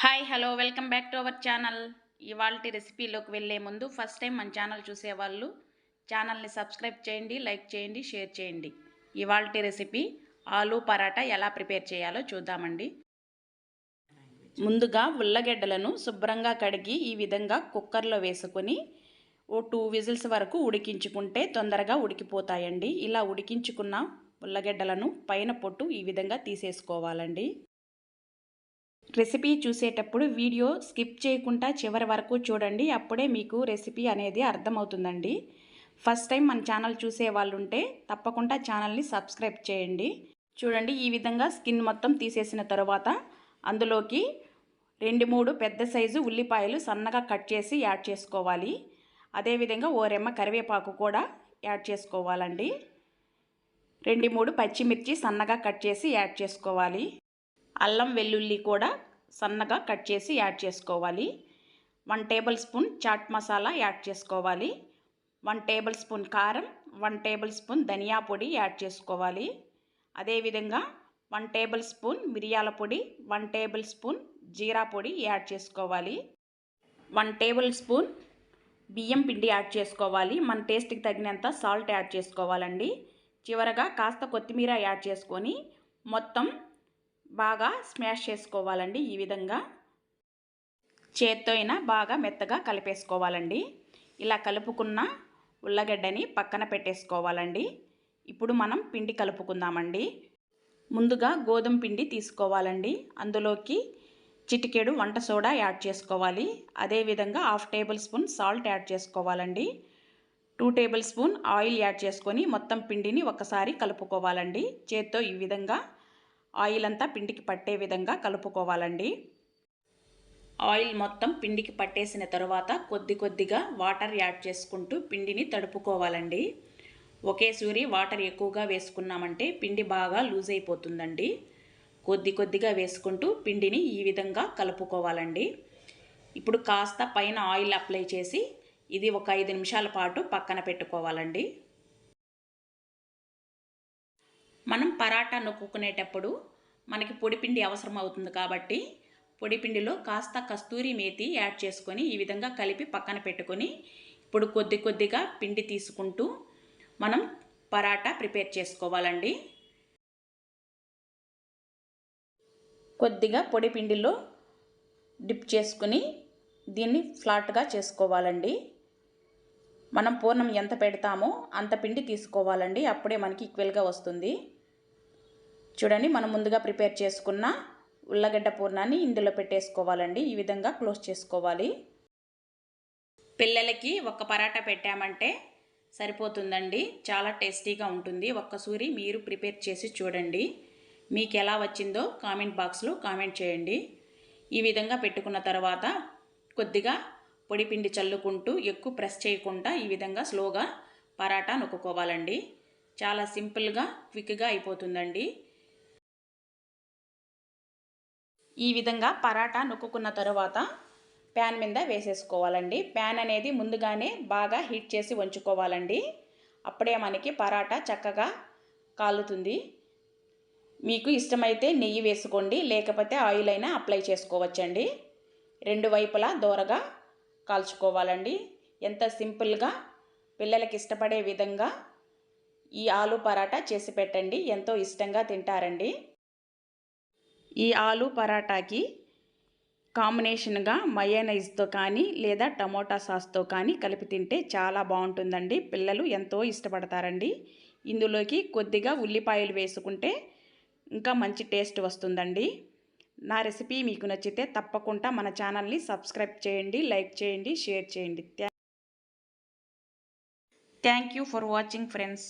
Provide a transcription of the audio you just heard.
Hi hello welcome back to our channel ఇవాళ రెసిపీలోకి వెళ్ళే ముందు ఫస్ట్ టైం మన ఛానల్ చూసేవాళ్ళు ఛానల్ని సబ్స్క్రైబ్ చేయండి లైక్ చేయండి షేర్ చేయండి. ఇవాళ రెసిపీ ఆలూ పరాటా ఎలా ప్రిపేర్ చేయాలో చూద్దామండి. ముందుగా ఉల్లగడ్డలను శుభ్రంగా కడిగి ఈ విధంగా కుక్కర్లో వేసుకొని ఓ టూ విజిల్స్ వరకు ఉడికించుకుంటే తొందరగా ఉడికిపోతాయండి. ఇలా ఉడికించుకున్న ఉల్లగడ్డలను పైన పొట్టు ఈ విధంగా తీసేసుకోవాలండి. రెసిపీ చూసేటప్పుడు వీడియో స్కిప్ చేయకుండా చివరి వరకు చూడండి అప్పుడే మీకు రెసిపీ అనేది అర్థమవుతుందండి. ఫస్ట్ టైం మన ఛానల్ చూసే వాళ్ళు ఉంటే తప్పకుండా ఛానల్ని సబ్స్క్రైబ్ చేయండి. చూడండి ఈ విధంగా స్కిన్ మొత్తం తీసేసిన తర్వాత అందులోకి రెండు మూడు పెద్ద సైజు ఉల్లిపాయలు సన్నగా కట్ చేసి యాడ్ చేసుకోవాలి. అదేవిధంగా ఓ రెమ్మ కరివేపాకు కూడా యాడ్ చేసుకోవాలండి. రెండు మూడు పచ్చిమిర్చి సన్నగా కట్ చేసి యాడ్ చేసుకోవాలి. అల్లం వెల్లుల్లి కూడా సన్నగా కట్ చేసి యాడ్ చేసుకోవాలి. One tablespoon chaat masala add చేసుకోవాలి. వన్ టేబుల్ స్పూన్ కారం వన్ టేబుల్ స్పూన్ ధనియా పొడి యాడ్ చేసుకోవాలి. అదేవిధంగా వన్ టేబుల్ స్పూన్ మిరియాల పొడి వన్ టేబుల్ స్పూన్ జీరా పొడి యాడ్ చేసుకోవాలి. వన్ టేబుల్ స్పూన్ బియ్యం పిండి యాడ్ చేసుకోవాలి. మన టేస్ట్కి తగినంత సాల్ట్ యాడ్ చేసుకోవాలండి. చివరగా కాస్త కొత్తిమీర యాడ్ చేసుకొని మొత్తం బాగా స్మాష్ చేసుకోవాలండి. ఈ విధంగా చేత్తో అయినా బాగా మెత్తగా కలిపేసుకోవాలండి. ఇలా కలుపుకున్న ఉల్లగడ్డని పక్కన పెట్టేసుకోవాలండి. ఇప్పుడు మనం పిండి కలుపుకుందామండి. ముందుగా గోధుమ పిండి తీసుకోవాలండి. అందులోకి చిటికెడు వంట సోడా యాడ్ చేసుకోవాలి. అదేవిధంగా half tablespoon salt add చేసుకోవాలండి. Two tablespoon oil add చేసుకొని మొత్తం పిండిని ఒకసారి కలుపుకోవాలండి. చేత్తో ఈ విధంగా ఆయిల్ అంతా పిండికి పట్టే విధంగా కలుపుకోవాలండి. ఆయిల్ మొత్తం పిండికి పట్టేసిన తర్వాత కొద్ది కొద్దిగా వాటర్ యాడ్ చేసుకుంటూ పిండిని తడుపుకోవాలండి. ఒకే సూరి వాటర్ ఎక్కువగా వేసుకున్నామంటే పిండి బాగా లూజ్ అయిపోతుందండి. కొద్ది కొద్దిగా వేసుకుంటూ పిండిని ఈ విధంగా కలుపుకోవాలండి. ఇప్పుడు కాస్త పైన ఆయిల్ అప్లై చేసి ఇది ఒక ఐదు నిమిషాల పాటు పక్కన పెట్టుకోవాలండి. మనం పరాటా నొక్కుకునేటప్పుడు మనకి పొడిపిండి అవసరం అవుతుంది కాబట్టి పొడిపిండిలో కాస్త కస్తూరి మేతి యాడ్ చేసుకొని ఈ విధంగా కలిపి పక్కన పెట్టుకొని ఇప్పుడు కొద్ది కొద్దిగా పిండి తీసుకుంటూ మనం పరాటా ప్రిపేర్ చేసుకోవాలండి. కొద్దిగా పొడి పిండిలో డిప్ చేసుకుని దీన్ని ఫ్లాట్గా చేసుకోవాలండి. మనం పూర్ణం ఎంత పెడతామో అంత పిండి తీసుకోవాలండి. అప్పుడే మనకి ఈక్వల్గా వస్తుంది. చూడండి మనం ముందుగా ప్రిపేర్ చేసుకున్న ఉల్లగడ్డ పూర్ణాన్ని ఇందులో పెట్టేసుకోవాలండి. ఈ విధంగా క్లోజ్ చేసుకోవాలి. పిల్లలకి ఒక్క పరాటా పెట్టామంటే సరిపోతుందండి. చాలా టేస్టీగా ఉంటుంది. ఒక్కసూరి మీరు ప్రిపేర్ చేసి చూడండి. మీకు ఎలా వచ్చిందో కామెంట్ బాక్స్లో కామెంట్ చేయండి. ఈ విధంగా పెట్టుకున్న తర్వాత కొద్దిగా పొడిపిండి చల్లుకుంటూ ఎక్కువ ప్రెస్ చేయకుండా ఈ విధంగా స్లోగా పరాటా నొక్కుకోవాలండి. చాలా సింపుల్గా క్విక్గా అయిపోతుందండి. ఈ విధంగా పరాటా నొక్కున్న తరువాత ప్యాన్ మీద వేసేసుకోవాలండి. ప్యాన్ అనేది ముందుగానే బాగా హీట్ చేసి ఉంచుకోవాలండి అప్పుడే మనకి పరాటా చక్కగా కాలుతుంది. మీకు ఇష్టమైతే నెయ్యి వేసుకోండి లేకపోతే ఆయిల్ అయినా అప్లై చేసుకోవచ్చండి. రెండు వైపులా దోరగా కాల్చుకోవాలండి. ఎంత సింపుల్గా పిల్లలకి ఇష్టపడే విధంగా ఈ ఆలు పరాటా చేసి పెట్టండి. ఎంతో ఇష్టంగా తింటారండి. ఈ ఆలు పరాటాకి కాంబినేషన్గా మయోనైజ్తో కానీ లేదా టమోటా సాస్తో కానీ కలిపి తింటే చాలా బాగుంటుందండి. పిల్లలు ఎంతో ఇష్టపడతారండి. ఇందులోకి కొద్దిగా ఉల్లిపాయలు వేసుకుంటే ఇంకా మంచి టేస్ట్ వస్తుందండి. నా రెసిపీ మీకు నచ్చితే తప్పకుండా మన ఛానల్ని సబ్స్క్రైబ్ చేయండి లైక్ చేయండి షేర్ చేయండి. Thank you for watching friends.